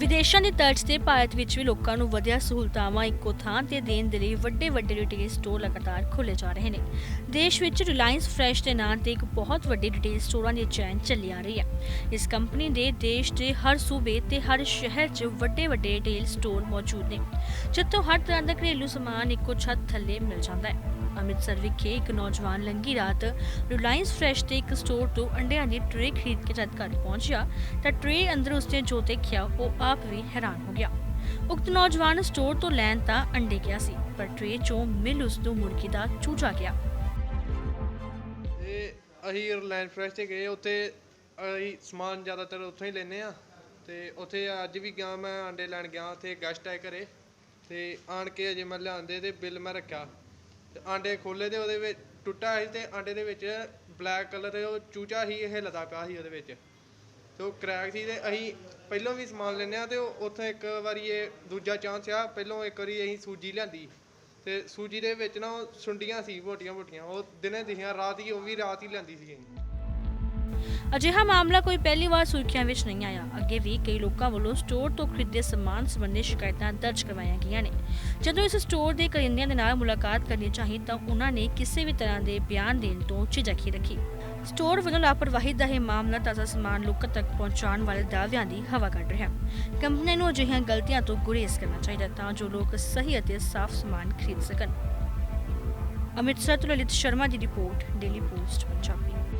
ਵਿਦੇਸ਼ਾਂ ਦੀ ਤਰਜ਼ ਤੇ ਭਾਰਤ ਵਿੱਚ ਵੀ ਲੋਕਾਂ ਨੂੰ ਵਧੀਆ ਸਹੂਲਤਾਵਾਂ ਇੱਕੋ ਥਾਂ ਤੇ ਦੇਣ ਦੇ ਲਈ ਵੱਡੇ ਵੱਡੇ ਰਿਟੇਲ ਸਟੋਰ ਲਗਾਤਾਰ ਖੋਲ੍ਹੇ ਜਾ ਰਹੇ ਨੇ। ਦੇਸ਼ ਵਿੱਚ ਰਿਲਾਇੰਸ ਫਰੈਸ਼ ਦੇ ਨਾਂ ਤੇ ਇੱਕ ਬਹੁਤ ਵੱਡੀ ਰਿਟੇਲ ਸਟੋਰਾਂ ਦੀ ਚੈਨ ਚੱਲੀ ਆ ਰਹੀ ਹੈ। ਇਸ ਕੰਪਨੀ ਦੇ ਦੇਸ਼ ਦੇ ਹਰ ਸੂਬੇ ਤੇ ਹਰ ਸ਼ਹਿਰ 'ਚ ਵੱਡੇ ਵੱਡੇ ਰਿਟੇਲ ਸਟੋਰ ਮੌਜੂਦ ਨੇ, ਜਿੱਥੋਂ ਹਰ ਤਰ੍ਹਾਂ ਦਾ ਘਰੇਲੂ ਸਮਾਨ ਇੱਕੋ ਛੱਤ ਥੱਲੇ ਮਿਲ ਜਾਂਦਾ ਹੈ। ਅੰਮ੍ਰਿਤਸਰ ਵਿਖੇ ਇੱਕ ਨੌਜਵਾਨ ਲੰਗੀ ਰਾਤ ਰਿਲਾਇੰਸ ਫਰੈਸ਼ ਦੇ ਇੱਕ ਸਟੋਰ ਤੋਂ ਅੰਡਿਆਂ ਦੀ ਟਰੇ ਖਰੀਦ ਕੇ ਜਦ ਘਰ ਪਹੁੰਚਿਆ ਤਾਂ ਟਰੇ ਅੰਦਰ ਉਸਨੇ ਜੋ ਦੇਖਿਆ, ਉਹ ਆਪ ਵੀ ਹੈਰਾਨ ਹੋ ਗਿਆ। ਉਕਤ ਨੌਜਵਾਨ ਸਟੋਰ ਤੋਂ ਲੈਣ ਤਾਂ ਅੰਡੇ ਗਿਆ ਸੀ, ਪਰ ਟਰੇ ਚੋਂ ਮਿਲ ਉਸ ਨੂੰ ਮੁਰਗੀ ਦਾ ਚੂਚਾ ਗਿਆ। ਤੇ ਅਸੀਂ ਰਿਲਾਇੰਸ ਫਰੈਸ਼ ਤੇ ਗਏ, ਉੱਥੇ ਅਸੀਂ ਸਮਾਨ ਜ਼ਿਆਦਾਤਰ ਉੱਥੋਂ ਹੀ ਲੈਨੇ ਆ ਤੇ ਉੱਥੇ ਅੱਜ ਵੀ ਗਿਆ ਮੈਂ ਆਂਡੇ ਲੈਣ ਗਿਆ, ਉੱਥੇ ਗੈਸਟ ਆਏ ਘਰੇ। ਤੇ ਆਣ ਕੇ ਅਜੇ ਮੈਂ ਲਿਆਂਦੇ ਤੇ ਬਿੱਲ ਮੈਂ ਰੱਖਿਆ। ਤੇ ਆਂਡੇ ਖੋਲੇ ਤੇ ਉਹਦੇ ਵਿੱਚ ਟੁੱਟਾ ਸੀ ਤੇ ਆਂਡੇ ਦੇ ਵਿੱਚ ਬਲੈਕ ਕਲਰ ਉਹ ਚੂਚਾ ਸੀ, ਇਹ ਲਦਾ ਪਿਆ ਸੀ ਉਹਦੇ ਵਿੱਚ। ਤੇ ਉਹ ਕ੍ਰੈਕ ਸੀ ਤੇ ਅਸੀਂ ਪਹਿਲਾਂ ਵੀ ਸਮਾਨ ਲੈਂਦੇ ਆ ਤੇ ਉਹ ਉੱਥੇ ਇੱਕ ਵਾਰੀ ਇਹ ਦੂਜਾ ਚਾਂਸ ਆ, ਪਹਿਲਾਂ ਇੱਕ ਵਾਰੀ ਅਸੀਂ ਸੂਜੀ ਲਿਆਂਦੀ। ਤੇ ਸੂਜੀ ਦੇ ਵਿੱਚ ਨਾ ਉਹ ਸੁੰਡੀਆਂ ਸੀ ਮੋਟੀਆਂ ਮੋਟੀਆਂ ਉਹ ਦਿਨੇ ਦਿਖੀਆਂ ਰਾਤ ਹੀ, ਉਹ ਵੀ ਰਾਤ ਹੀ ਲੈਂਦੀ ਸੀ ਅਸੀਂ। ਅਜਿਹਾ ਮਾਮਲਾ ਕੋਈ ਪਹਿਲੀ ਵਾਰ ਸੁਰਖੀਆਂ ਵਿੱਚ ਨਹੀਂ ਆਇਆ। ਅੱਗੇ ਵੀ ਕਈ ਲੋਕਾਂ ਵੱਲੋਂ ਸਟੋਰ ਤੋਂ ਖਰੀਦੇ ਸਮਾਨ ਸੰਬੰਧੀ ਸ਼ਿਕਾਇਤਾਂ ਦਰਜ ਕਰਵਾਈਆਂ ਗਈਆਂ ਨੇ। ਜਦੋਂ ਇਸ ਸਟੋਰ ਦੇ ਕਰਿੰਦਿਆਂ ਦੇ ਨਾਲ ਮੁਲਾਕਾਤ ਕਰਨੀ ਚਾਹੀ ਤਾਂ ਉਹਨਾਂ ਨੇ ਕਿਸੇ ਵੀ ਤਰ੍ਹਾਂ ਦੇ ਬਿਆਨ ਦੇਣ ਤੋਂ ਝਿਜਕ ਰੱਖੀ। ਸਟੋਰ ਵੱਲੋਂ ਲਾਪਰਵਾਹੀ ਦਾ ਇਹ ਮਾਮਲਾ ਤਾਜ਼ਾ ਸਮਾਨ ਲੋਕਾਂ ਤੱਕ ਪਹੁੰਚਾਉਣ ਵਾਲੇ ਦਾਅਵਿਆਂ ਦੀ ਹਵਾ ਕੱਢ ਰਿਹਾ ਹੈ। ਕੰਪਨੀ ਨੂੰ ਅਜਿਹੀਆਂ ਗਲਤੀਆਂ ਤੋਂ ਗੁਰੇਜ਼ ਕਰਨਾ ਚਾਹੀਦਾ ਤਾਂ ਜੋ ਲੋਕ ਸਹੀ ਅਤੇ ਸਾਫ਼ ਸਮਾਨ ਖਰੀਦ ਸਕਣ। ਅੰਮ੍ਰਿਤਸਰ ਤੋਂ ਲਲਿਤ ਸ਼ਰਮਾ ਦੀ ਰਿਪੋਰਟ, ਡੇਲੀ ਪੋਸਟ, ਪੰਜਾਬੀ।